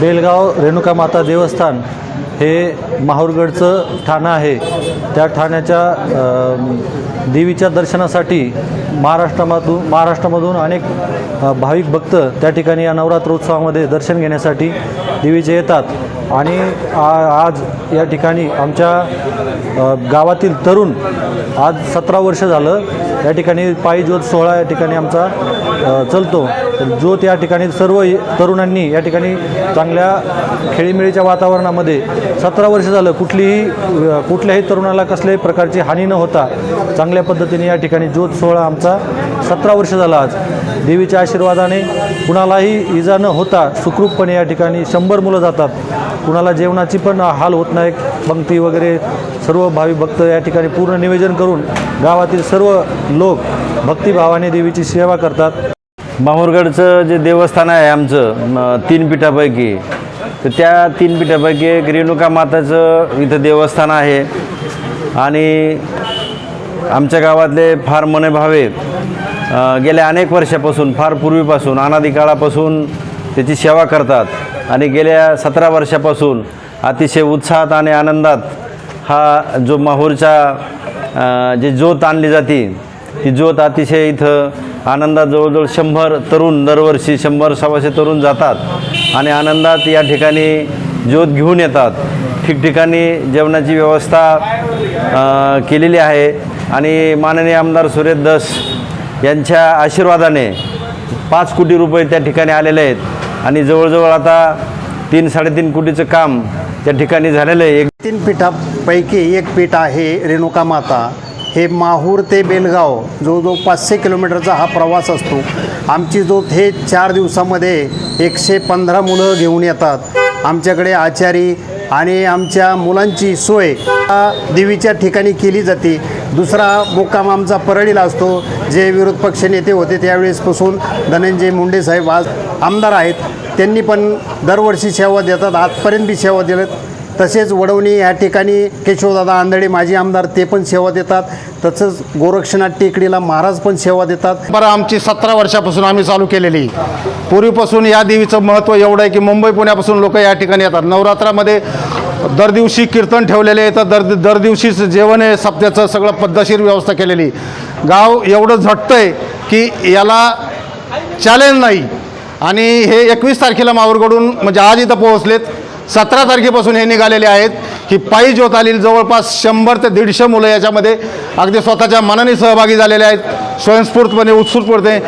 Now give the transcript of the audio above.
बेलगाव रेणुका माता देवस्थान हे माहूरगडचं ठाणं आहे. त्या ठाण्याच्या देवीच्या दर्शनासाठी महाराष्ट्रामधून महाराष्ट्रामधून अनेक भाविक भक्त त्या ठिकाणी या नवरात्रोत्सवामध्ये दर्शन घेण्यासाठी देवीचे येतात. आणि आ- आज या ठिकाणी आमच्या गावातील तरुण आज सतरा वर्ष झालं या ठिकाणी पायी ज्योत सोहळा या ठिकाणी आमचा चलतो. ज्योत या ठिकाणी सर्व तरुणांनी या ठिकाणी चांगल्या खेळीमेळीच्या वातावरणामध्ये सतरा वर्ष झालं कुठलीही कुठल्याही तरुणाला कसल्याही प्रकारची हानी न होता चांगल्या पद्धतीने या ठिकाणी ज्योत सोहळा आमचा सतरा वर्ष झाला आज. देवीच्या आशीर्वादाने कुणालाही इजा न होता सुखरूपपणे या ठिकाणी शंभर मुलं जातात. कुणाला जेवणाची पण हाल होत नाही. पंक्ती वगैरे सर्व भावी भक्त या ठिकाणी पूर्ण निवेदन करून गावातील सर्व लोक भक्तिभावाने देवीची सेवा करतात. माहूरगडचं जे देवस्थान आहे आमचं तीन पीठापैकी तर त्या तीन पीठापैकी एक रेणुका माताचं इथं देवस्थान आहे. आणि आमच्या गावातले फार मने भावे गेल्या अनेक वर्षापासून फार पूर्वीपासून अनादी काळापासून त्याची सेवा करतात. आणि गेल्या सतरा वर्षापासून अतिशय उत्साहात आणि आनंदात हा जो माहूरचा जी जे ज्योत आणली जाते ती ज्योत अतिशय इथं आनंदात जवळजवळ शंभर तरुण दरवर्षी शंभर सव्वाशे तरुण जातात आणि आनंदात या ठिकाणी ज्योत घेऊन येतात. ठिकठिकाणी जेवणाची व्यवस्था केलेली आहे आणि माननीय आमदार सुरेश दस यांच्या आशीर्वादाने पाच कोटी रुपये त्या ठिकाणी आलेले आहेत. आणि जवळजवळ आता तीन साडेतीन कोटीचं काम त्या ठिकाणी झालेलं आहे. एक तीन पीठापैकी एक पीठ आहे रेणुका माता. हे माहूर ते बेलगाव जवळजवळ पाचशे किलोमीटरचा हा प्रवास असतो. आमची जो हे चार दिवसामध्ये एकशे पंधरा मुलं घेऊन येतात. आमच्याकडे आचारी आणि आमच्या मुलांची सोय देवीच्या ठिकाणी केली जाते. दुसरा मुक्काम आमचा परळीला असतो जे विरोध पक्ष नेते होते त्यावेळेसपासून धनंजय मुंडे साहेब आज आमदार आहेत. त्यांनी पण दरवर्षी सेवा देतात आजपर्यंत बी सेवा देतात. तसेच वडवणी या ठिकाणी केशवदादा आंधळे माजी आमदार ते पण सेवा देतात. तसंच गोरक्षनाथ टेकडीला महाराज पण सेवा देतात. बरं आमची सतरा वर्षापासून आम्ही चालू केलेली. पूर्वीपासून या देवीचं महत्त्व एवढं आहे की मुंबई पुण्यापासून लोक या ठिकाणी येतात. नवरात्रामध्ये दर दिवशी कीर्तन ठेवलेले आहे. तर दर दर दिवशीच जेवण आहे सप्त्याचं सगळं पद्धतशीर व्यवस्था केलेली. गाव एवढं झटतं आहे की याला चॅलेंज नाही. आणि हे एकवीस तारखेला मावरगडून म्हणजे आज इथं पोहोचलेत. सतरा तारखेपासून हे निघालेले आहेत. की पायी ज्योतालील जवळपास शंभर ते दीडशे मुलं याच्यामध्ये अगदी स्वतःच्या मनाने सहभागी झालेले आहेत. स्वयंस्फूर्तपणे उत्स्फूर्तपणे